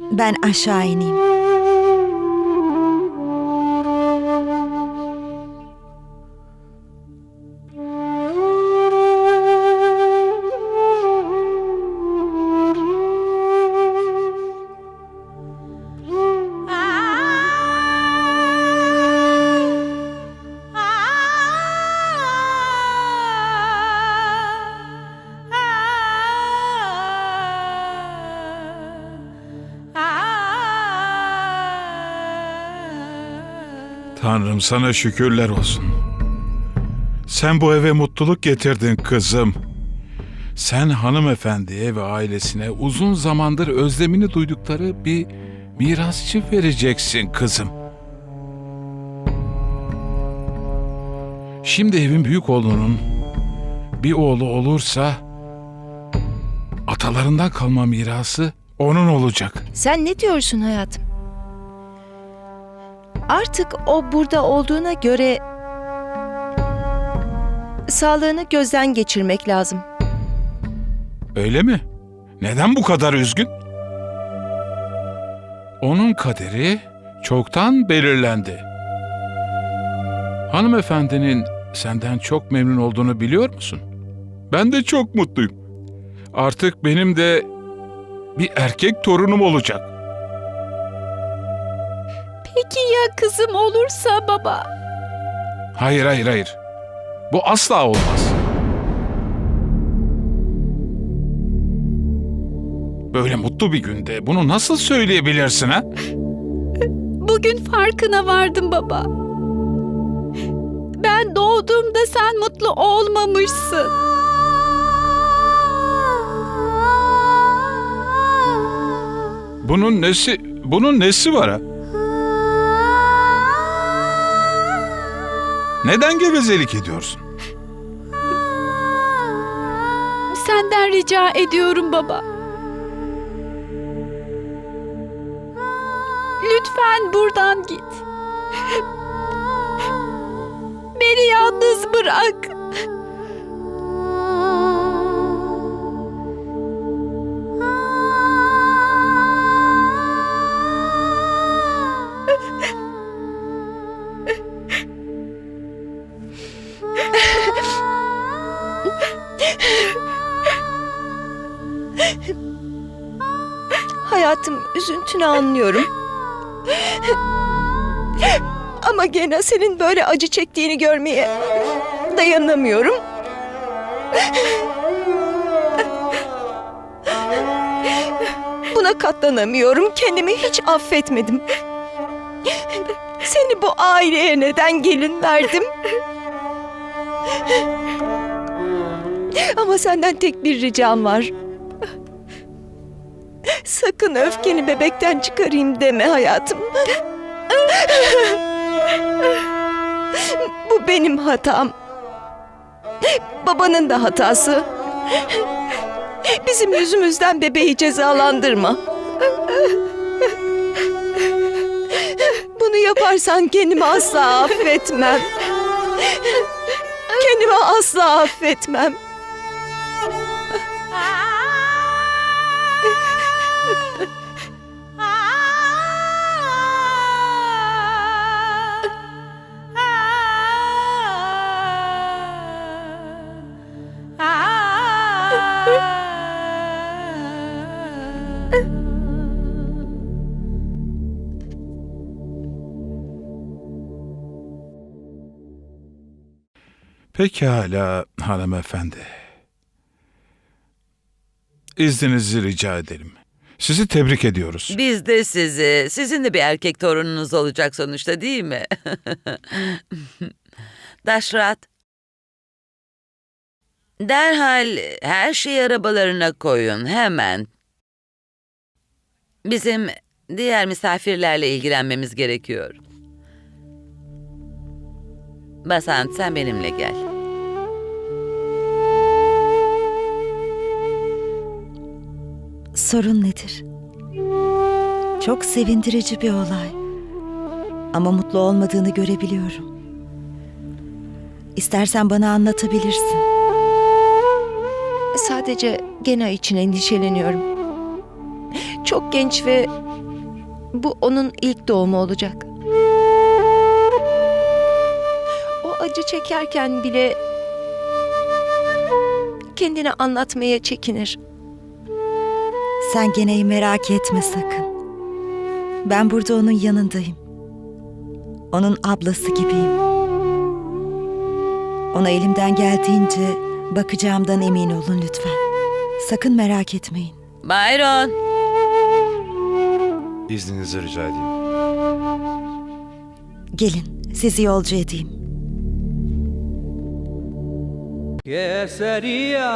Ben aşağı ineyim. Tanrım sana şükürler olsun. Sen bu eve mutluluk getirdin kızım. Sen hanımefendiye ve ailesine uzun zamandır özlemini duydukları bir mirasçı vereceksin kızım. Şimdi evin büyük oğlunun bir oğlu olursa atalarından kalma mirası onun olacak. Sen ne diyorsun hayatım? Artık o burada olduğuna göre sağlığını gözden geçirmek lazım. Öyle mi? Neden bu kadar üzgün? Onun kaderi çoktan belirlendi. Hanımefendinin senden çok memnun olduğunu biliyor musun? Ben de çok mutluyum. Artık benim de bir erkek torunum olacak. Peki ya kızım olursa baba? Hayır hayır hayır. Bu asla olmaz. Böyle mutlu bir günde bunu nasıl söyleyebilirsin ha? Bugün farkına vardım baba. Ben doğduğumda sen mutlu olmamışsın. Bunun nesi, bunun nesi var ha? Neden gevezelik ediyorsun? Senden rica ediyorum baba. Lütfen buradan git. Beni yalnız bırak. Hayatım üzüntünü anlıyorum. Ama gene senin böyle acı çektiğini görmeye dayanamıyorum. Buna katlanamıyorum. Kendimi hiç affetmedim. Seni bu aileye neden gelin verdim? Ama senden tek bir ricam var. Sakın öfkeni bebekten çıkarayım deme hayatım. Bu benim hatam. Babanın da hatası. Bizim yüzümüzden bebeği cezalandırma. Bunu yaparsan kendimi asla affetmem. Kendimi asla affetmem. Pekala hanımefendi. İzninizi rica edelim. Sizi tebrik ediyoruz. Biz de sizi, sizin de bir erkek torununuz olacak sonuçta değil mi? Daşrat. Derhal her şeyi arabalarına koyun hemen. Bizim diğer misafirlerle ilgilenmemiz gerekiyor. Basant sen benimle gel. Sorun nedir? Çok sevindirici bir olay. Ama mutlu olmadığını görebiliyorum. İstersen bana anlatabilirsin. Sadece Gena için endişeleniyorum. Çok genç ve Bu onun ilk doğumu olacak. O acı çekerken bile kendini anlatmaya çekinir. Sen geneyi merak etme sakın. Ben burada onun yanındayım. Onun ablası gibiyim. Ona elimden geldiğince bakacağımdan emin olun lütfen. Sakın merak etmeyin. Bayron. İzninizi rica edeyim. Gelin sizi yolcu edeyim. Keseriya